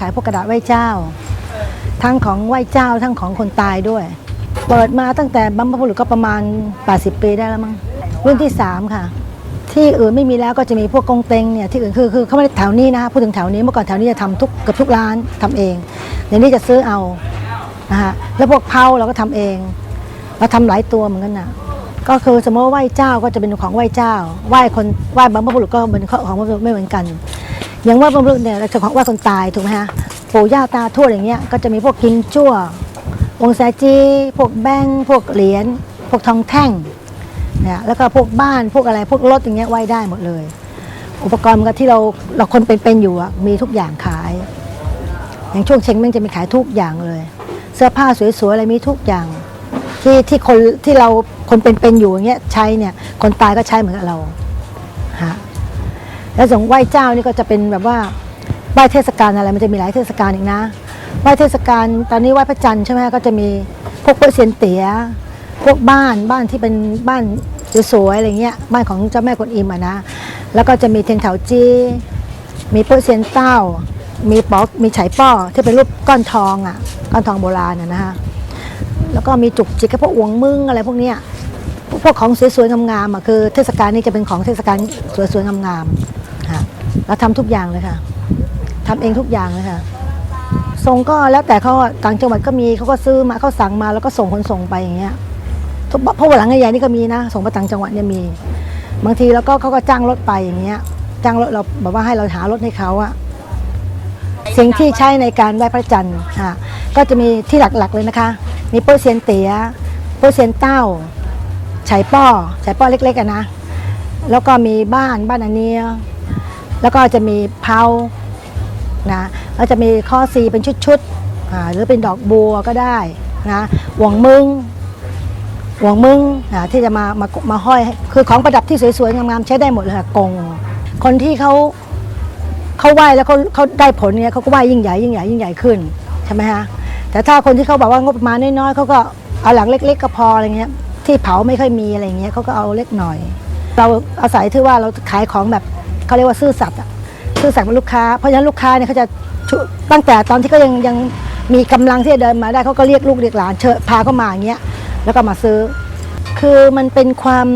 ขายพวกกระดาษไหว้เจ้า ทั้งของไหว้เจ้าทั้งของคนตายด้วย เปิดมาตั้งแต่บัมพบุรุษก็ประมาณ 80 ปีได้แล้วมั้งรุ่นที่ 3 ค่ะ ที่อื่นไม่มีแล้วก็จะมีพวกกงเต็งเนี่ยที่อื่นคือคือเขาไม่ได้แถวนี้นะคะพูดถึงแถวนี้เมื่อก่อนแถวนี้จะทำทุกเกือบทุกร้านทำเองเดี๋ยวนี้จะซื้อเอานะคะแล้วพวกเผาเราก็ทำเองเราทำหลายตัวเหมือนกันนะก็คือสมมติว่าไหว้เจ้าก็จะเป็นของไหว้เจ้าไหว้คนไหว้บรรพบุรุษก็เป็นของไม่เหมือนกัน อย่างไหว้บรรพบุรุษเนี่ยเราจะของไหว้คนตายถูกไหมฮะปู่ย่าตาทวดอย่างเงี้ยก็จะมีพวกกิมจั่วองค์แสจีพวกแบงพวกเหรียญพวกทองแท่งเนี่ยแล้วก็พวกบ้านพวกอะไรพวกรถอย่างเงี้ยไหวได้หมดเลย อุปกรณ์ก็ที่เราเราคนเป็นๆอยู่อะมีทุกอย่างขาย อย่างช่วงเชงแม่งจะมีขายทุกอย่างเลย เสื้อผ้าสวยๆอะไรมีทุกอย่าง ที่ที่คนที่เราคนเป็นๆอยู่อย่างเงี้ยใช้เนี่ยคนตายก็ใช้เหมือนกับเราฮะ แล้วส่งไหว้เจ้านี่ก็จะเป็นแบบว่าไหว้เทศกาลอะไรมันจะมีหลายเทศกาลอีกนะไหว้เทศกาลตอนนี้ไหว้พระจันทร์ใช่ไหมก็จะมีพวกเปอร์เซียนเตี๋ยพวกบ้านบ้านที่เป็นบ้านสวยๆอะไรเงี้ยบ้านของเจ้าแม่กวนอิมอะนะแล้วก็จะมีเทียนเถาจีมีเปอร์เซียนเต้า มีปอกมีไฉป้อที่เป็นรูปก้อนทองอะก้อนทองโบราณอะนะฮะแล้วก็มีจุกจิกกับพวกอวงมึงอะไรพวกเนี้ยพวกของสวยๆงามๆอะคือเทศกาลนี้จะเป็นของเทศกาลสวยๆงามๆ ค่ะเราทำทุกอย่างเลยค่ะทำเองทุกอย่างเลยค่ะส่งก็แล้วแต่เขาต่างจังหวัดก็มีเขาก็ซื้อมาเขาสั่งมาแล้วก็ส่งคนส่งไปอย่างเงี้ยเพราะว่าหลังใหญ่ๆนี่ก็มีนะ ส่งไปต่างจังหวัดเนี่ยมี บางทีแล้วก็เขาก็จ้างรถไปอย่างเงี้ยจ้างรถเราแบบว่าให้เราหารถให้เขาอะสิ่งที่ใช้ในการไหว้พระจันทร์ค่ะก็จะมีที่หลักๆเลยนะคะ มีโป้ยเซียนเตี๋ยโป้ยเซียนเต้าไฉป้อไฉป้อเล็กๆอะนะแล้วก็มีบ้านบ้านอันเนี้ย แล้วก็จะมีเผานะแล้วจะมีข้อซีเป็นชุดๆหรือเป็นดอกบัวก็ได้นะหวงมึงหวงมึงอ่าที่จะมามามาห้อยคือของประดับที่สวยๆงามๆใช้ได้หมดเลยค่ะกง คนที่เขาเขาไหว้แล้วเขาเขาได้ผลเนี่ยเขาก็ไหว้ยิ่งใหญ่ยิ่งใหญ่ยิ่งใหญ่ขึ้นใช่ไหมฮะแต่ถ้าคนที่เขาบอกว่างบประมาณน้อยๆเขาก็เอาหลังเล็ก ๆ ก็พออะไรเงี้ยที่เผาไม่ค่อยมีอะไรเงี้ยเขาก็เอาเล็กหน่อย เราอาศัยที่ว่าเราขายของแบบ เขาเรียกว่าซื่อสัตย์อะซื่อสัตย์กับลูกค้า เพราะฉะนั้นลูกค้าเนี่ยเขาจะชุตั้งแต่ตอนที่เขายังยังมีกำลังที่จะเดินมาได้เขาก็เรียกลูกเรียกหลานเชิญพาเข้ามาอย่างเงี้ยแล้วก็มาซื้อ คือมันเป็นความ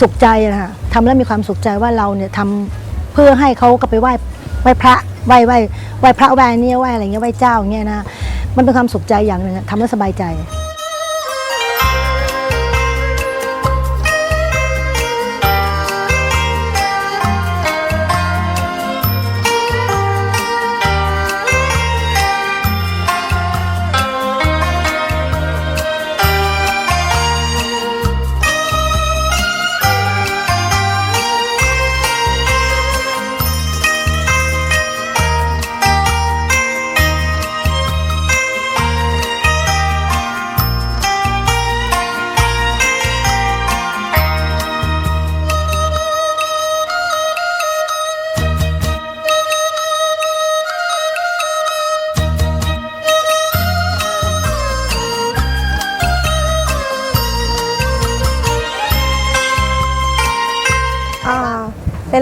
สุขใจอะคะทำแล้วมีความสุขใจว่าเราเนี่ยทำเพื่อให้เขาก็ไปไหว้ไหว้พระไหว้ไหว้ไหว้พระไหว้เนี่ยไหว้อะไรเงี้ยไหว้เจ้าอย่างเงี้ยนะมันเป็นความสุขใจอย่างหนึ่งทำแล้วสบายใจ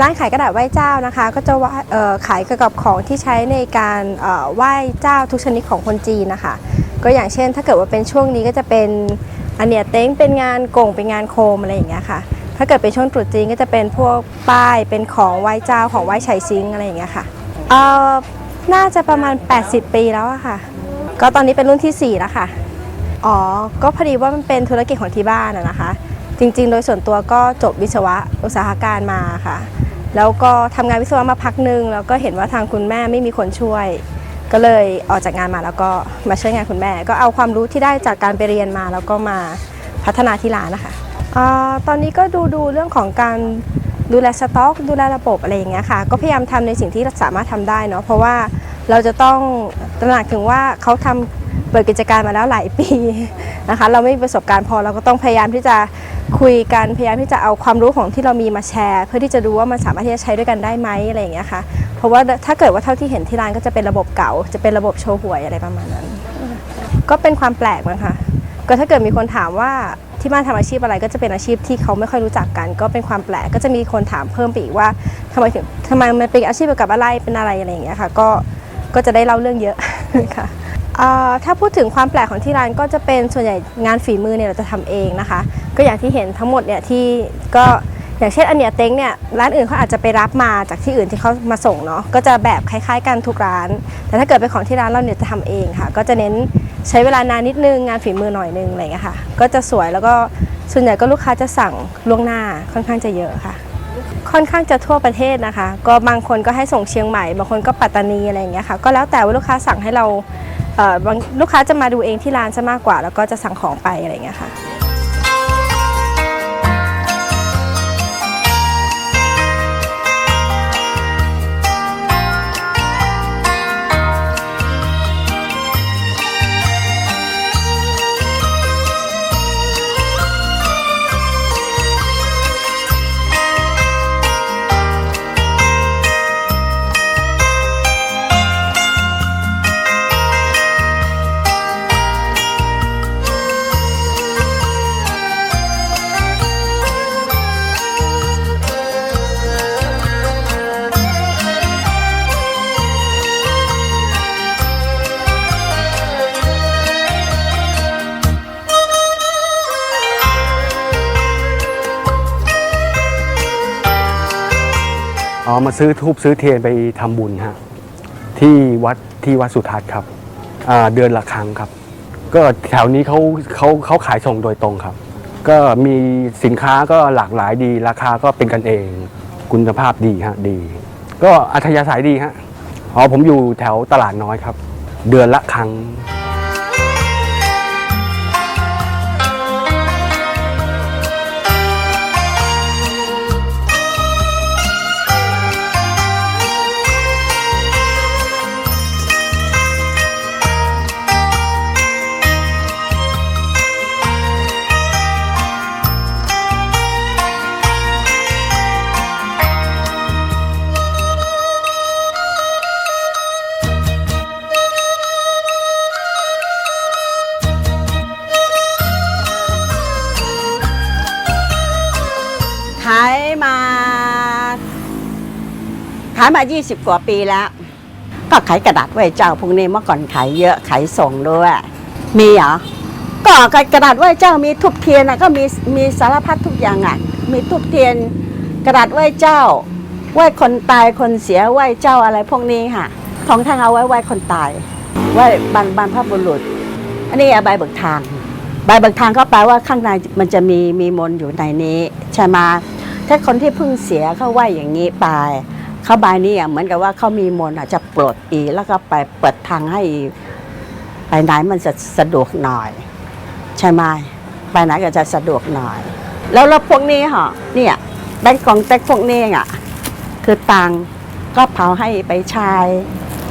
ร้านขายกระดาษไหว้เจ้านะคะ ก็จะขายเกี่ยวกับของที่ใช้ในการไหว้เจ้าทุกชนิดของคนจีนนะคะ ก็อย่างเช่น ถ้าเกิดว่าเป็นช่วงนี้ก็จะเป็นอันเนียเต้งเป็นงานโกงเป็นงานโคมอะไรอย่างเงี้ยค่ะ ถ้าเกิดเป็นช่วงตรุษจีนก็จะเป็นพวกป้ายเป็นของไหว้เจ้าของไหว้ไฉซิงอะไรอย่างเงี้ยค่ะเอ่อน่าจะประมาณ 80 ปีแล้วอะค่ะ ก็ตอนนี้เป็นรุ่นทีสี่4แล้วค่ะ อ๋อ ก็พอดีว่ามันเป็นธุรกิจของที่บ้านอะนะคะ จริง ๆ โดยส่วนตัวก็จบวิศวะอุตสาหการมาค่ะ แล้วก็ทำงานวิศวะมาพักหนึ่งแล้วก็เห็นว่าทางคุณแม่ไม่มีคนช่วย ก็เลยออกจากงานมาแล้วก็มาช่วยงานคุณแม่ ก็เอาความรู้ที่ได้จากการไปเรียนมา แล้วก็มาพัฒนาที่ร้านนะคะอตอนนี้ก็ดูดูเรื่องของการดูแลสต็อก ดูแลระบบอะไรอย่างเงี้ยค่ะ ก็พยายามทำในสิ่งที่สามารถทำได้เนาะเพราะว่า เราจะต้องตระหนักถึงว่าเขาทำเปิดกิจการมาแล้วหลายปีนะคะเราไม่มีประสบการณ์พอเราก็ต้องพยายามที่จะคุยกันพยายามที่จะเอาความรู้ของที่เรามีมาแชร์ เพื่อที่จะดูว่ามันสามารถที่จะใช้ด้วยกันได้ไหมอะไรอย่างเงี้ยค่ะเพราะว่าถ้าเกิดว่าเท่าที่เห็นที่ร้านก็จะเป็นระบบเก่า จะเป็นระบบโชว์หวยอะไรประมาณนั้น ก็เป็นความแปลกมั้งคะก็ถ้าเกิดมีคนถามว่าที่บ้านทำอาชีพอะไรก็จะเป็นอาชีพที่เขาไม่ค่อยรู้จักกัน ก็เป็นความแปลกก็จะมีคนถามเพิ่มไปอีกว่าทำไมถึงทำไมมันเป็นอาชีพเกี่ยวกับอะไรเป็นอะไรอะไรอย่างเงี้ยค่ะก็ ก็จะได้เล่าเรื่องเยอะค่ะถ้าพูดถึงความแปลกของที่ร้านก็จะเป็นส่วนใหญ่งานฝีมือเนี่ยเราจะทำเองนะคะ ก็อย่างที่เห็นทั้งหมดเนี่ยที่ก็อย่างเช่นอันเนี้ยเต็งเนี่ยร้านอื่นเขาอาจจะไปรับมาจากที่อื่นที่เขามาส่งเนาะก็จะแบบคล้ายๆกันทุกร้าน แต่ถ้าเกิดเป็นของที่ร้านเราเนี่ยจะทำเองค่ะ ก็จะเน้นใช้เวลานานนิดนึงงานฝีมือหน่อยนึงอะไรเงี้ยค่ะ ก็จะสวยแล้วก็ส่วนใหญ่ก็ลูกค้าจะสั่งล่วงหน้าค่อนข้างจะเยอะค่ะ ค่อนข้างจะทั่วประเทศนะคะ ก็บางคนก็ให้ส่งเชียงใหม่ บางคนก็ปัตตานีอะไรอย่างเงี้ยค่ะ ก็แล้วแต่ว่าลูกค้าสั่งให้เราเลูกค้าจะมาดูเองที่ร้านซะมากกว่า แล้วก็จะสั่งของไปอะไรอย่างเงี้ยค่ะ อ๋อมาซื้อทูบซื้อเทียนไปทำบุญฮะที่วัดที่วัดสุทัศน์ครับเดือนละครั้งครับ ก็แถวนี้เขาเขาเขาขายส่งโดยตรงครับ ก็มีสินค้าก็หลากหลายดี ราคาก็เป็นกันเอง คุณภาพดีฮะดี ก็อัธยาศัยดีฮะอ๋อผมอยู่แถวตลาดน้อยครับ เดือนละครั้ง ขายมาขายมา 20 กว่าปีแล้ว ก็ขายกระดาษไหวเจ้าพวกนี้เมื่อก่อนขายเยอะขายส่งด้วย มีเหรอก็กระดาษไหวเจ้ามีทุบเทียนอะก็มีมีสารพัดทุกอย่างอะมีทุบเทียนกระดาษไหวเจ้า ไหวคนตายคนเสียไหวเจ้าอะไรพวกนี้ค่ะของทางเอาไว้ไหวคนตายไหวบรรบรรพบุรุษ อันนี้ใบเบิกทาง ใบเบิกทางก็แปลว่าข้างในมันจะมีมีมนอยู่ในนี้ใช่ไหม ถ้าคนที่เพิ่งเสียเขาไหวอย่างนี้ไปเขาใบนี้อะเหมือนกับว่าเขามีมนต์อะจะปลดอีแล้วก็ไปเปิดทางให้ไปไหนมันจะสะดวกหน่อย ใช่ไหมไปไหนก็จะสะดวกหน่อย แล้วแล้วพวกนี้เหรอเนี่ยแบงก์กองเต็กพวกนี้อะคือตังก็เผาให้ไปใช้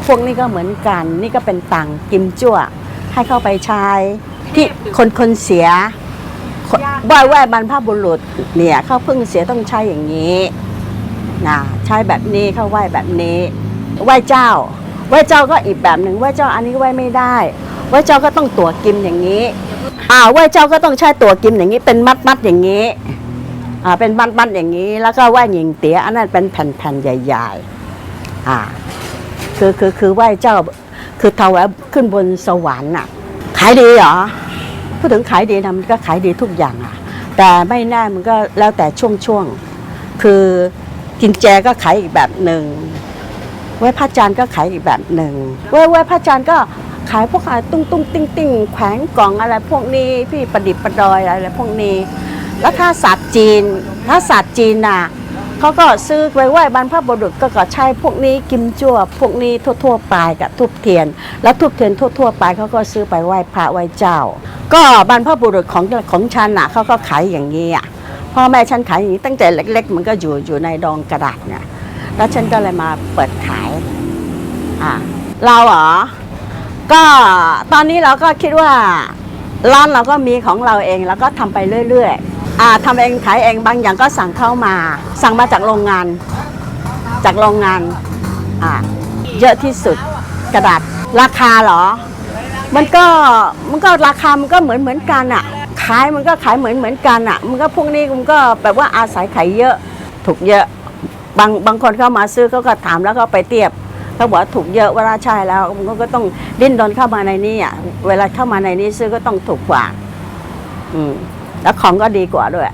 พวกนี้ก็เหมือนกัน นี่ก็เป็นตังกิมจั่วให้เข้าไปใช้ที่คนคนเสีย ไหว้ไหว้บรรพบุรุษเนี่ยเขาเพิ่งเสียต้องใช้อย่างนี้นะใช้แบบนี้เขาไหว้แบบนี้ไหว้เจ้าไหว้เจ้าก็อีกแบบหนึ่งไหว้เจ้าอันนี้ไหว้ไม่ได้ไหว้เจ้าก็ต้องตัวกิมอย่างนี้อ่าไหว้เจ้าก็ต้องใช้ตัวกิมอย่างนี้เป็นมัดมัดๆอย่างนี้อ่าเป็นมัดมัดๆอย่างนี้ แล้วก็ไหว้หญิงเตี๋ยอันนั้นเป็นแผ่นๆใหญ่ๆอ่าคือคือคือไหว้เจ้าคือถวายขึ้นบนสวรรค์น่ะขายดีเหรอ พูดถึงขายดีนะมันก็ขายดีทุกอย่างอะ แต่ไม่แน่มันก็แล้วแต่ช่วงช่วงคือกินแจก็ขายอีกแบบหนึ่งไหว้พระจันทร์ก็ขายอีกแบบหนึ่งไหว้ไหว้พระจันทร์ก็ขายพวกอะไรตุ้งตุ้งติ้งติ้งแขวนกล่องอะไรพวกนี้พี่ประดิษฐ์ประดอยอะไรพวกนี้ แล้วถ้าศาสตร์จีน ถ้าศาสตร์จีนน่ะ เขาก็ซื้อไปไหว้บรรพบุรุษก็ก็ใช้พวกนี้กิมจั่วพวกนี้ทั่วๆไปกับทุบเทียน แล้วทุบเทียนทั่วๆไปเขาก็ซื้อไปไหว้พระไหว้เจ้า ก็บรรพบุรุษของของฉันน่ะเขาก็ขายอย่างนี้อะพ่อแม่ฉันขายอย่างนี้ตั้งแต่เล็ก ๆ มันก็อยู่อยู่ในดองกระดาษเนี่ยแล้วฉันก็เลยมาเปิดขายอะเราเหรอก็ตอนนี้เราก็คิดว่าร้านเราก็มีของเราเองแล้วก็ทำไปเรื่อย ๆ ทำเองขายเองบางอย่างก็สั่งเข้ามา สั่งมาจากโรงงาน จากโรงงานอ่าเยอะที่สุดกระดาษราคาเหรอ มันก็มันก็ราคามันก็เหมือนเหมือนกันอะขายมันก็ขายเหมือนเหมือนกันอะมันก็พวกนี้มันก็แบบว่าอาศัยขายเยอะถูกเยอะบางบางคนเข้ามาซื้อเขาก็ถามแล้วก็ไปเทียบเขาบอกว่าถูกเยอะเวลาใช่แล้วมันก็ต้องดิ้นรนเข้ามาในนี้อะเวลาเข้ามาในนี้ซื้อก็ต้องถูกกว่า อืม แล้วของก็ดีกว่าด้วย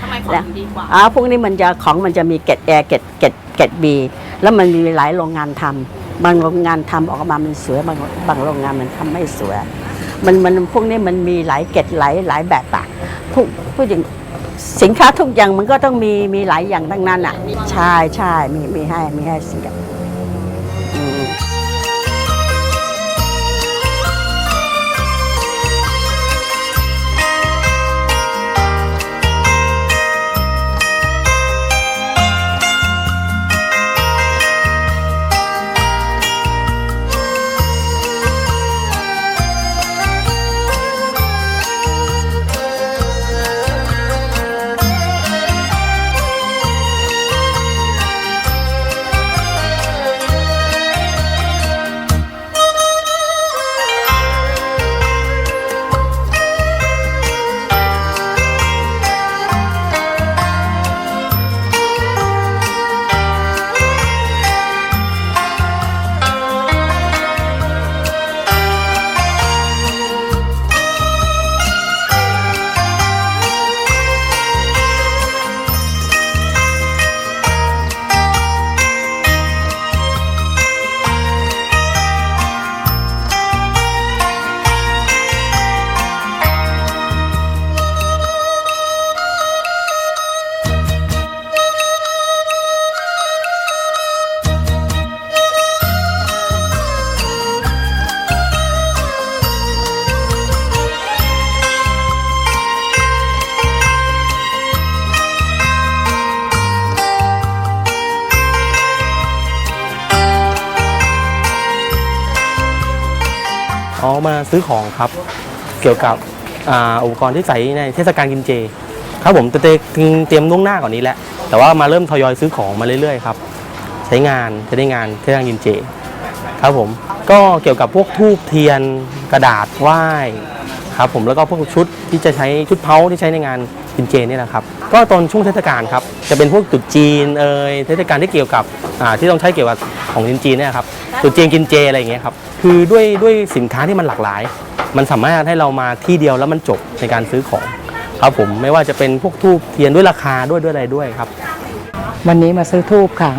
ทำไมของถึงดีกว่าอ่าพวกนี้มันจะของมันจะมีเกรดแอร์เกรดเกรดเกรดบีแล้วมันมีหลายโรงงานทำบางโรงงานทำออกมามันสวยบางบางโรงงานมันทำไม่สวยมันมันพวกนี้มันมีหลายเกรดหลายหลายแบบอะทุกพูดอย่างสินค้าทุกอย่างมันก็ต้องมีมีหลายอย่างทั้งนั้นอะ ใช่ใช่มีมีให้มีให้เสียอื อ๋อมาซื้อของครับ เกี่ยวกับอุปกรณ์ที่ใส่ในเทศกาลกินเจ ครับผมจะเตรียมเตรียมล่วงหน้าก่อนนี้แหละแต่ว่ามาเริ่มทยอยซื้อของมาเรื่อยๆครับใช้งานจะได้งานเทศกาลกินเจ ครับผมก็เกี่ยวกับพวกทูบเทียนกระดาษไหว้ ครับผมแล้วก็พวกชุดที่จะใช้ชุดเพ้าที่ใช้ในงานกินเจนี่แหละครับก็ตอนช่วงเทศกาลครับจะเป็นพวกตรุษจีนเอ่ยเทศกาลที่เกี่ยวกับอ่าที่ต้องใช้เกี่ยวกับของกินจีนเนี่ยครับตรุษจีนกินเจอะไรอย่างเงี้ยครับคือด้วยด้วยสินค้าที่มันหลากหลาย มันสามารถให้เรามาที่เดียวแล้วมันจบในการซื้อของครับผมไม่ว่าจะเป็นพวกทูบเทียนด้วยราคาด้วยด้วยอะไรด้วยครับ วันนี้มาซื้อทูบค่ะ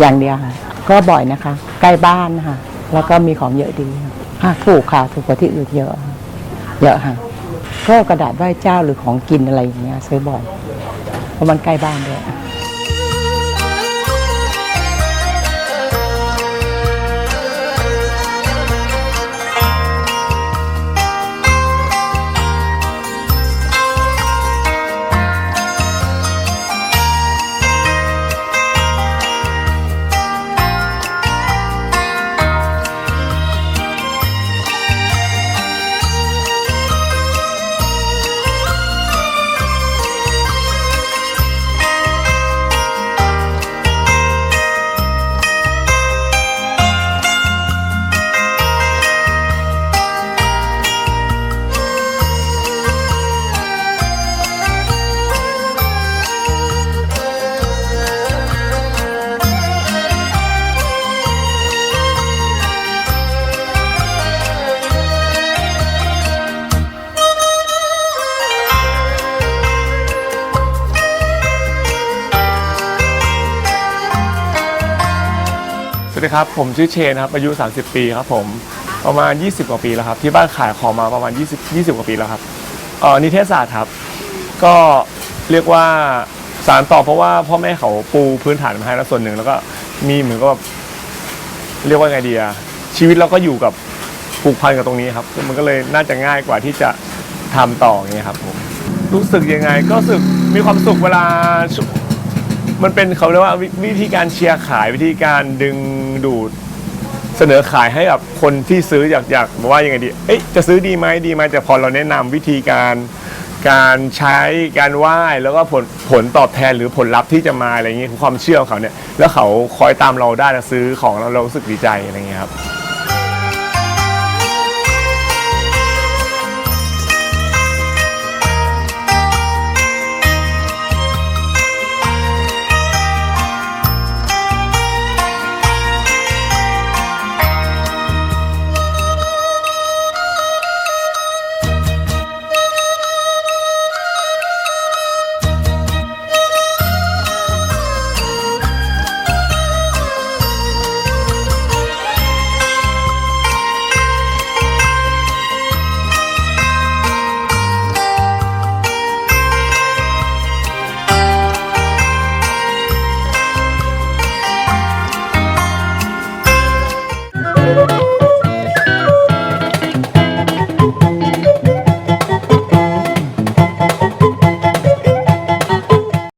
อย่างเดียวค่ะ ก็บ่อยนะคะ ใกล้บ้านนะคะแล้วก็มีของเยอะดีค่ะถูกค่ะถูกกว่าที่อื่นเยอะ เยอะค่ะก็กระดาษไหว้เจ้าหรือของกินอะไรอย่างเงี้ยซื้อบ่อยเพราะมันใกล้บ้านด้วย ดีครับ ผมชื่อเชนครับ อายุ 30 ปีครับผม ประมาณ 20 กว่าปีแล้วครับ ที่บ้านขายของมาประมาณ 20 20 กว่าปีแล้วครับเอ่อนิเทศศาสตร์ครับ ก็เรียกว่าสารต่อเพราะว่าพ่อแม่เขาปูพื้นฐานมาให้แล้วส่วนหนึ่งแล้วก็มีเหมือนกับเรียกว่าไงดีอะชีวิตเราก็อยู่กับผูกพันกับตรงนี้ครับ มันก็เลยน่าจะง่ายกว่าที่จะทำต่ออย่างเงี้ยครับผมรู้สึกยังไงก็รู้สึกมีความสุขเวลา มันเป็นเขาเรียกว่าวิวิธีการเชียร์ขายวิธีการดึงดูดเสนอขายให้กับคนที่ซื้ออยากอยากว่ายังไงดี เอ๊ะจะซื้อดีไหมดีไหมแต่พอเราแนะนำวิธีการการใช้การไหว้แล้วก็ผลผลตอบแทนหรือผลลัพธ์ที่จะมาอะไรอย่างเงี้ยความเชื่อของเขาเนี่ยแล้วเขาคอยตามเราได้แล้วซื้อของเราเรารู้สึกดีใจอะไรอย่างเงี้ยครับ